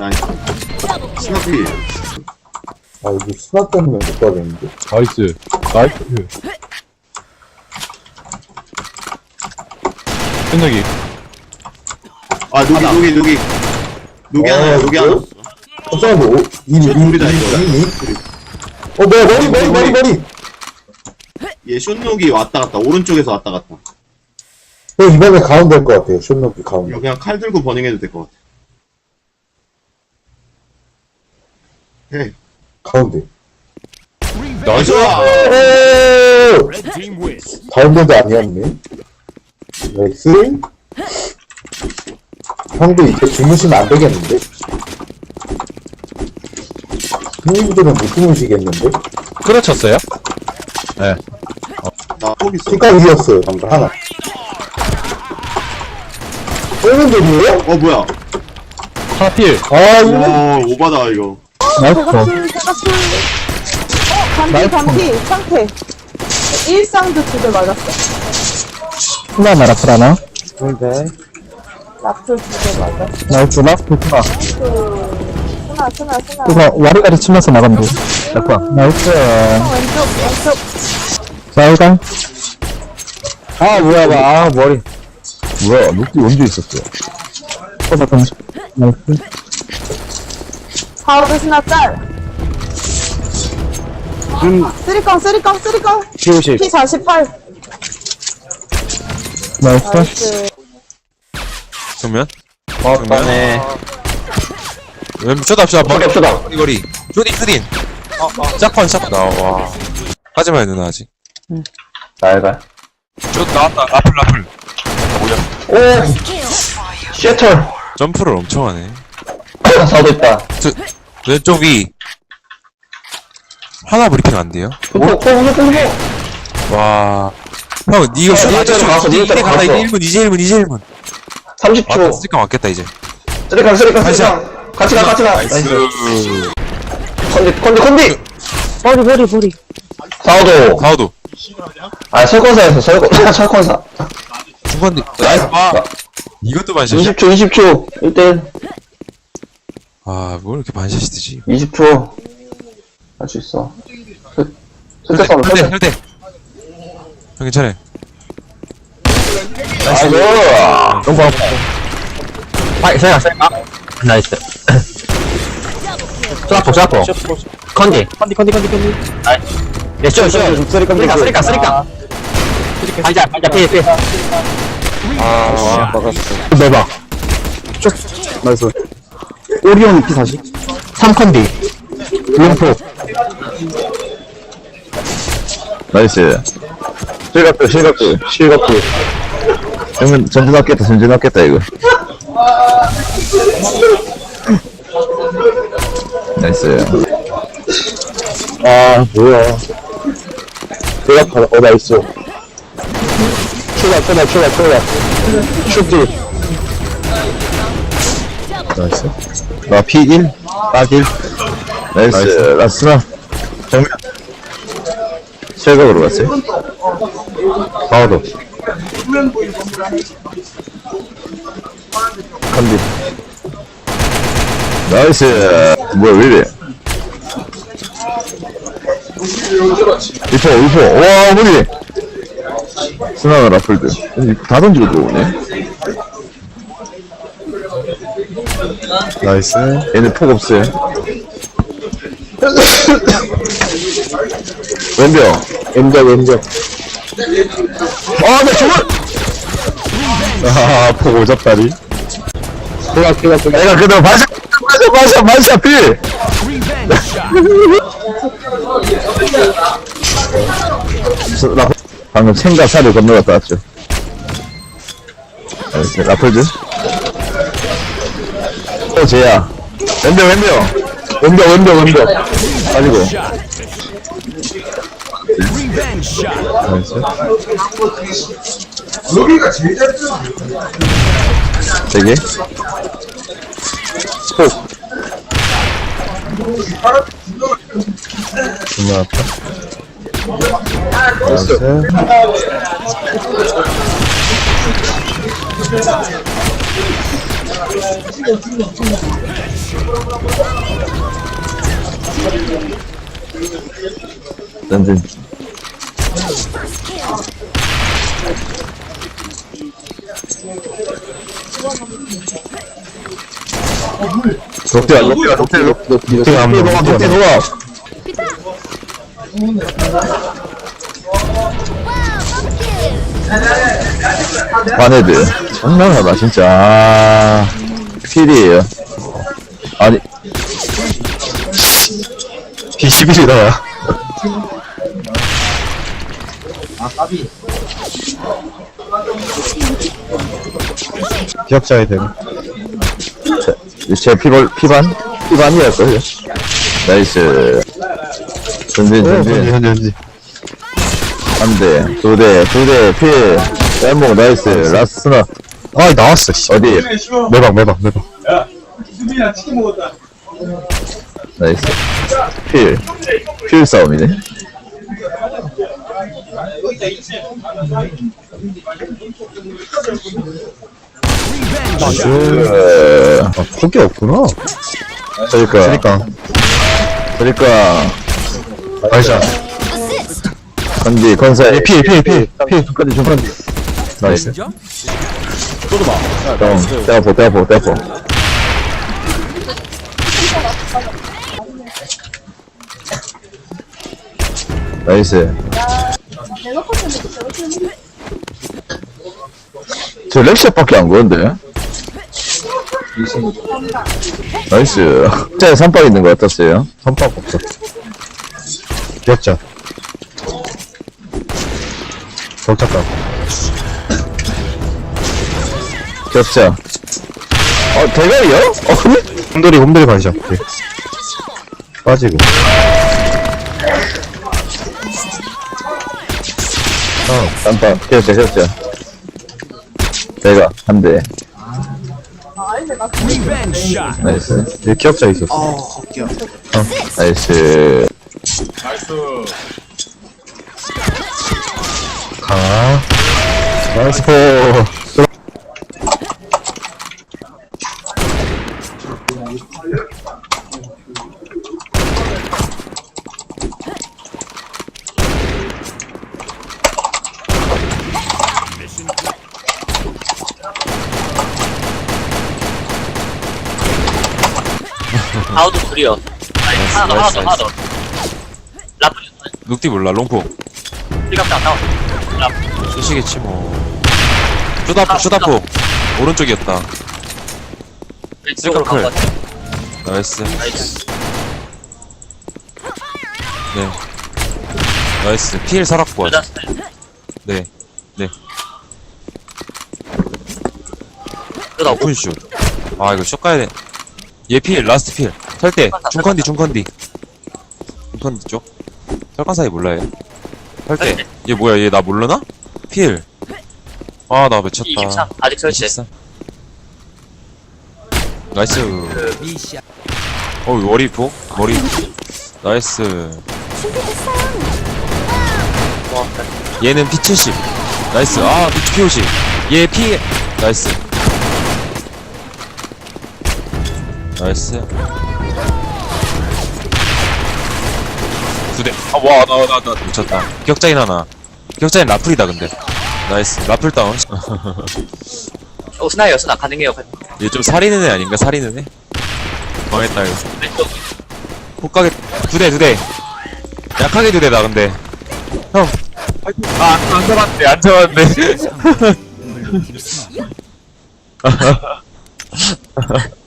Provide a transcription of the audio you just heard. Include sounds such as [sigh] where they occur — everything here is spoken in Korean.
나이스. 스나피. 아, 이거 수나 때문에 못 가겠는데? 나이스. 나이스. 현석이. 아, 누기, 누기, 누기. 누기 아, 하나야, 누기 하나. 뭐야? 깜짝이야, 오, 이, 이, 이, 우리다, 이, 이거야. 이, 이. 어, 뭐야, 머리, 머리, 머리, 머리! 얘 숏누기 왔다 갔다, 오른쪽에서 왔다 갔다. 어, 이번에 가운데 될것 같아요, 쇼노기 가운데. 이거 그냥 칼 들고 버닝해도 될 것 같아. 해. 가운데. 나이스! 오! 가운데도 아니었네. 나이스. 형도 이제 주무시면 안 되겠는데? 형님들은 못 주무시겠는데? 끌어쳤어요? 네. 나 포기 있어. 피가 이었어요, 방금 하나. 쏘는 돌이에요? 어, 뭐야. 하나 필. 아, 이거. 와, 오바다, 이거. 나이스. 대각줄, 대각줄. 어, 반피, 반피, 상태. 일상도 두 대 맞았어. 하나 나라풀 하나. 라플 두 대 맞았어. 나이스. 라스트 하나. 스나, 스나, 와리가리 치면서 나간다. 약간. 나이스. 왼쪽, 왼쪽. 자이가. 아, 뭐야, 나. 아, 머리. 뭐야, 녹디 언제 있었어? 어, 잠깐. 나이스. 파우드 스나 짤. 쓰리깡, 쓰리깡, 쓰리깡. P50. P48. 나이스. 나이스. 정면? 맞다네. 왼 쇼다 쇼다 머리 쇼다 거리 거리 쇼딘 쇼딘 짝펀 짝펀 나와 하지마요 누나 아직 나이가. 쇼 나왔다 라플 라플 쉐털. 점프를 엄청 하네 사도 있다. 저, 왼쪽 위 하나 브리핑 안 돼요? 와 형, 니 이거 쇼 니가 아직 니가 이제 가다. 이제 1분 이제 1분 이제 1분 30초. 맞다 쓸까 맞겠다 이제 쓰리깡, 쓰리깡, 쓰리깡. 같이 가, 같이 가. 나이스 컨디, 컨디, 컨디! 머리, 머리, 머리. 사오도. 가오도 아, 설권사에서, 설권, [laughs] 설권사. 중간 나이스 아 이것도 반샷이야? 20초, 20초. 1대1. 아 뭘 이렇게 반샷이 뜨지 20초. 할 수 있어. 설- 설대 싸움, 혈대 설대. 혈대 형 괜찮아 나이스. 좀 봐. 아, 세가, 세가. 나이스. 쏘라포, 쏘라포. 컨디. 컨디, 컨디, 컨디, 컨디. 나이스. 네, 쇼, 쇼. 쓰리깡, 쓰리깡, 쓰리깡, 쓰리깡. 반자, 반자, 피해, 피해. 아, 막았어. 내봐. 쭉. 나이스. 오리온 P40. 3컨디. 롱포. 나이스. 실각도, 실각도, 실각도. 그러면 전진 났겠다, 전진 났겠다, 이거. 나이스. 아, 뭐야. 대답하다, 어, 나이스. 추가, 추가, 추가, 추가. 슈트. 나이스. 나 P1, 딱1. 나이스. 라스나. 정면. 실각으로 갔어요. 파워도. 컨디. 나이스. 뭐야, 왜 이래. 이포, 이포. 와, 뭐니? 스나가 라플드. 다 던지고 들어오네. 나이스. 얘네 폭 없어요. 왼벽. 왼쪽, 왼쪽. 아, 나 정말! 아, 폭 오졌다리. 추가, 추가, 추가. 내가 그대로 마샤, 마샤, 마샤, 마샤, 필! [laughs] 방금 생가 살을 건너갔다 왔죠. 나이스, 라플즈. 어, 쟤야. 왼벽, 왼벽. 왼벽, 왼벽, 왼벽. 나이스. 세 개. 폭. 존나 아파. 나이스. 던진. 롯데야, 롯데야, 롯데, 롯데, 롯데가 안 먹어, 롯데 녹아. 마네드. 장난하다, 진짜. 아, 필이에요. 아니. B11이다. 기억자에 되고. 제 피벌, 피반? 피반이었어요. 나이스. 전진, 전진. 현지, 현지. 한 대, 두 대, 두 대, 필. 짤목, 나이스. 라스나. 아, 나왔어, 씨. 어디? 매박, 매박, 매박. 나이스. 필. 필 싸움이네. 그, 아, 폭이 없구나. 그러니까. 그러니까. 그러니까. 아이샤. 컨디, 컨사이. 필, 필, 필. 필. 중간디, 중간디. 나이스. 나이스. 형, 떼어보, 떼어보, 떼어보. 나이스. 저 렉샷밖에 안 보는데? 나이스. 진짜 선박 있는 거 어땠어요? 선박 없어. 기억 자. 격자다. 격자. 어, 대가리요? 어, 그래? 곰돌이, 곰돌이 반샷. 예. 빠지고. 깜빡. 격자, 격자. 대가, 한 대. 나이스. 얘 기억자 있었어. 어, 헛겨. 나이스. 나이스 포. 하우드 둘이요. 하나 더, 하나 더, 하나 더. 룩디 몰라 롱포 리갑다, 나와. 쓰시겠지 뭐 쇼다포 쇼다포 오른쪽이었다. 왼쪽으로 간 것 같아. 나이스. 나이스. 네. 나이스. 필 살았고 여자 아직. 스타일. 네. 오픈. 오픈 슛. 아 이거 슛 가야 돼얘필 라스트 필. 설대 중컨디 중컨디. 중컨디 쪽? 설관 사이 몰라요? 설대 얘 뭐야? 얘 나 모르나? 필 아 나 미쳤다. 23. 아직 설치. 23. 나이스. 어 머리 포 머리. 나이스. 얘는 P70. 나이스. 아 P50 얘 P. 나이스. 나이스. 두대. 아 와 나 나 나. 미쳤다. 격자인 하나. 격자인 라플이다 근데 나이스. 라플 다운. 오, 스나예요, 스나. 가능해요. 얘좀 살리는 애 아닌가? 살리는 애? 망했다 이거. 왼쪽. 폭가게 두대 두대. 약하게 두 대다 근데. 형아안 잡았네 안 잡았네 [laughs]